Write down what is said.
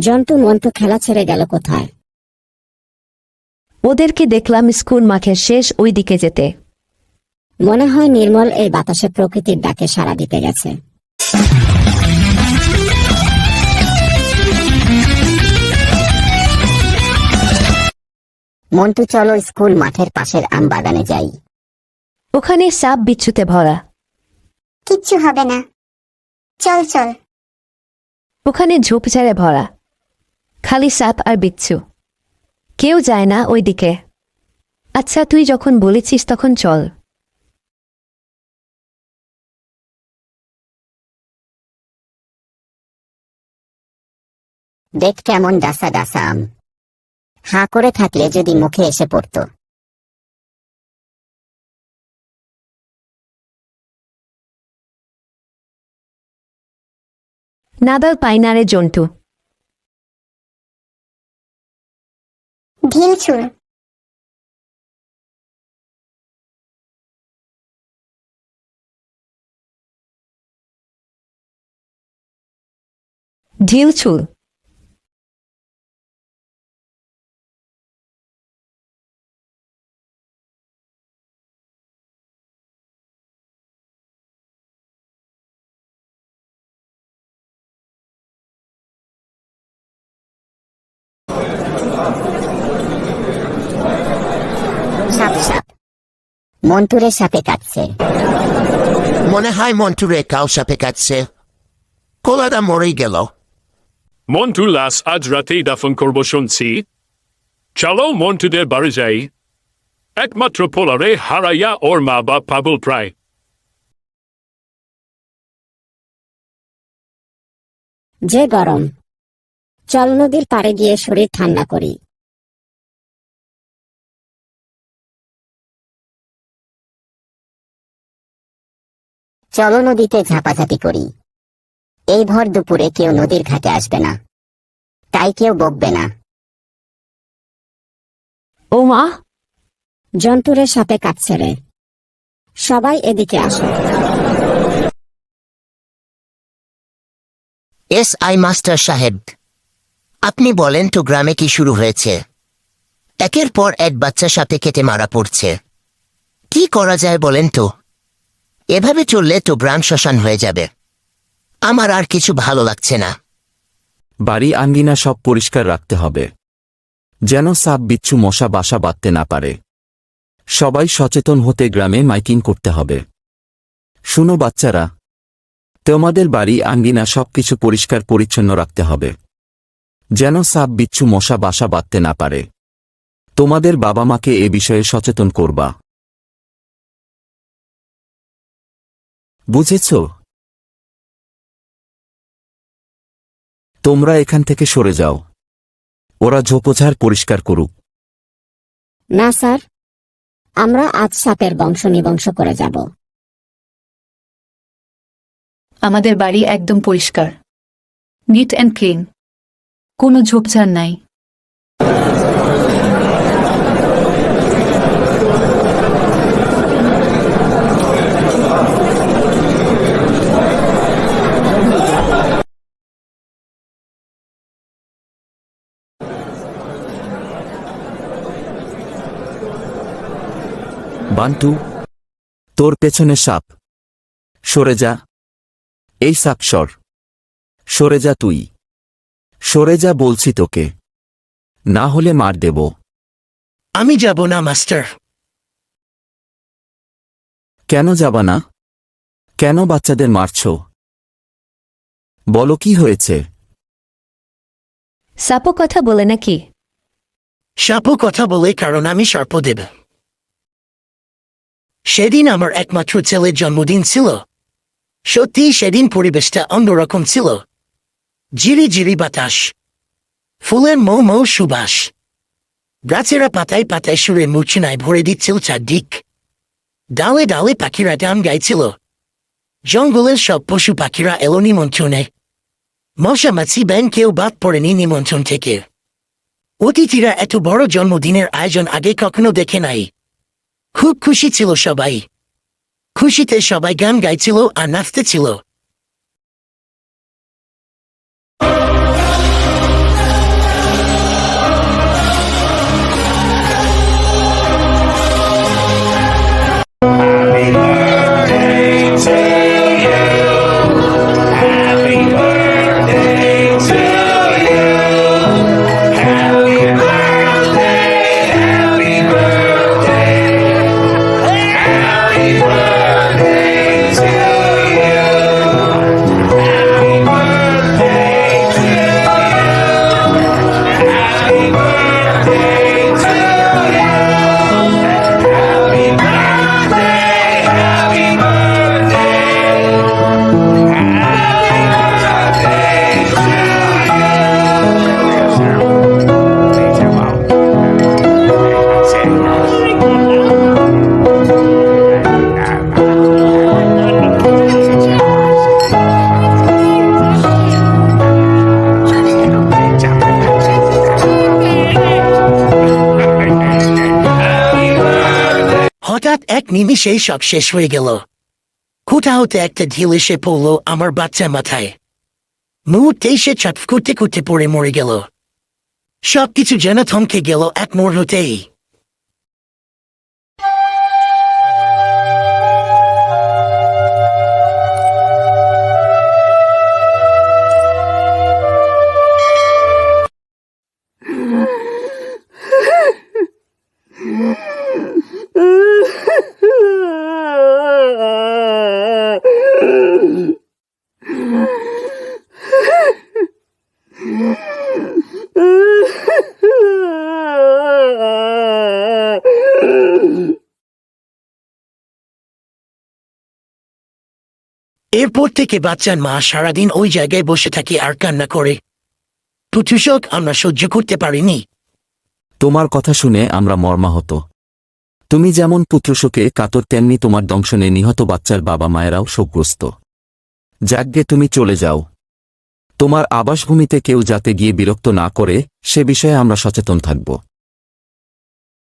জন্টু মন্টু খেলা ছেড়ে গেল কোথায়? ওদেরকে দেখলাম স্কুল মাঠের শেষ ওই দিকে যেতে। মনে হয় নির্মল এই বাতাসে প্রকৃতির ডাকে সাড়া দিতে গেছে। মন্টু চলো স্কুল মাঠের পাশের আম বাগানে যাই। ওখানে সাপ বিচ্ছুতে ভরা। কিচ্ছু হবে না। চল চল। ওখানে ঝোপঝাড়ে ভরা। খালি সাপ আর বিচ্ছু। কেউ যায় না ওই দিকে আচ্ছা তুই যখন বলেছিস তখন চল। দেখ কেমন ডাসা ডাসা আম। হাঁ করে থাকলে যদি মুখে এসে পড়তো। নাদাল পাইনারে জন্টু ঢিল ছুড় ঢিল ছুল মন্টুরে সাপে কাটছে। মনে হয় মন্টুরে কাউ সাপে কাটছে। কোলাটা মরেই গেল। মন্টু লাস আজ রাতেই দাফন করব শুনছি। চলো মন্টুদের বাড়ি যাই। একমাত্র পোলারে হারাইয়া ওর মা বাপ পাবল প্রায়। যে গরম। চল নদীর পাড়ে গিয়ে শরীর ঠান্ডা করি। চলো নদীতে ঝাপাঝাপি করি। এই ভর দুপুরে কেউ নদীর ঘাটে আসবে না। তাই কেউ বকবে না। ও মা! জন্তুরে সাপে কাটছে রে। সবাই এদিকে আসো। এস আই মাস্টার সাহেব আপনি বলেন তো গ্রামে কি শুরু হয়েছে। একের পর এক বাচ্চার সাথে কেটে মারা পড়ছে। কি করা যায় বলেন তো? এভাবে চললে তো গ্রাম শ্মশান হয়ে যাবে। আমার আর কিছু ভালো লাগছে না। বাড়ি আঙ্গিনা সব পরিষ্কার রাখতে হবে। যেন সাপ বিচ্ছু মশা বাসা বাঁধতে না পারে। সবাই সচেতন হতে গ্রামে মাইকিং করতে হবে। শুনো বাচ্চারা, তোমাদের বাড়ি আঙ্গিনা সবকিছু পরিষ্কার পরিচ্ছন্ন রাখতে হবে। যেন সাপ বিচ্ছু মশা বাসা বাঁধতে না পারে। তোমাদের বাবা মাকে এ বিষয়ে সচেতন করবা। বুঝেছ? তোমরা এখান থেকে সরে যাও। ওরা ঝোপঝাড় পরিষ্কার করুক। না স্যার। আমরা আজ সাপের বংশ নিবংশ করে যাব। আমাদের বাড়ি একদম পরিষ্কার। নিট অ্যান্ড ক্লিন কোনো ঝোপঝাড় নাই। বান্টু তোর পেছনে সাপ। সরে যা। এই সাপ সর। সরে যা তুই। সরে যা বলছি তোকে। না হলে মার দেব। আমি যাব না মাস্টার। কেন যাবা না? কেন বাচ্চাদের মারছ? বলো কি হয়েছে? সাপো কথা বলে নাকি? সাপও কথা বলে কারণ আমি সর্পদেব সেদিন আমার একমাত্র ছেলের জন্মদিন ছিল। সত্যি সেদিন পরিবেশটা অন্যরকম ছিল। জিরি জিরি বাতাস। ফুলের মৌ মৌ সুবাস। গাছেরা পাতায় পাতায় সুরে মূর্ছনায় ভরে দিচ্ছিল চারদিক। ডালে ডালে পাখিরা গান গাইছিল। জঙ্গলের সব পশু পাখিরা এলো নিমন্ত্রণে। মশা মাছি ব্যান কেউ বাদ পড়েনি নিমন্ত্রণ থেকে। অতিথিরা এত বড় জন্মদিনের আয়োজন আগে কখনো দেখে নাই। খুব খুশি ছিল সবাই। খুশিতে সবাই গান গাইছিল আর নাচতেছিল। নিমিষেই সব শেষ হয়ে গেল কোথা হতে একটা ঢিল এসে পড়ল আমার বাচ্চা মাথায় মুহূর্তে সে ছটফ করতে করতে পড়ে মরে গেল সবকিছু যেন থমকে গেল এক মুহূর্তেই এরপর থেকে বাচ্চার মা সারাদিন ওই জায়গায় বসে থাকে আর কান্না করে। পুতুষক আমরা সহ্য করতে পারিনি। তোমার কথা শুনে আমরা মর্মাহত। তুমি যেমন পুত্রশোকে কাতর, তেমনি তোমার দংশনে নিহত বাচ্চার বাবা মায়েরাও শোকগ্রস্ত যাগ্যে তুমি চলে যাও। তোমার আবাসভূমিতে কেউ যাতে গিয়ে বিরক্ত না করে, সে বিষয়ে আমরা সচেতন থাকব।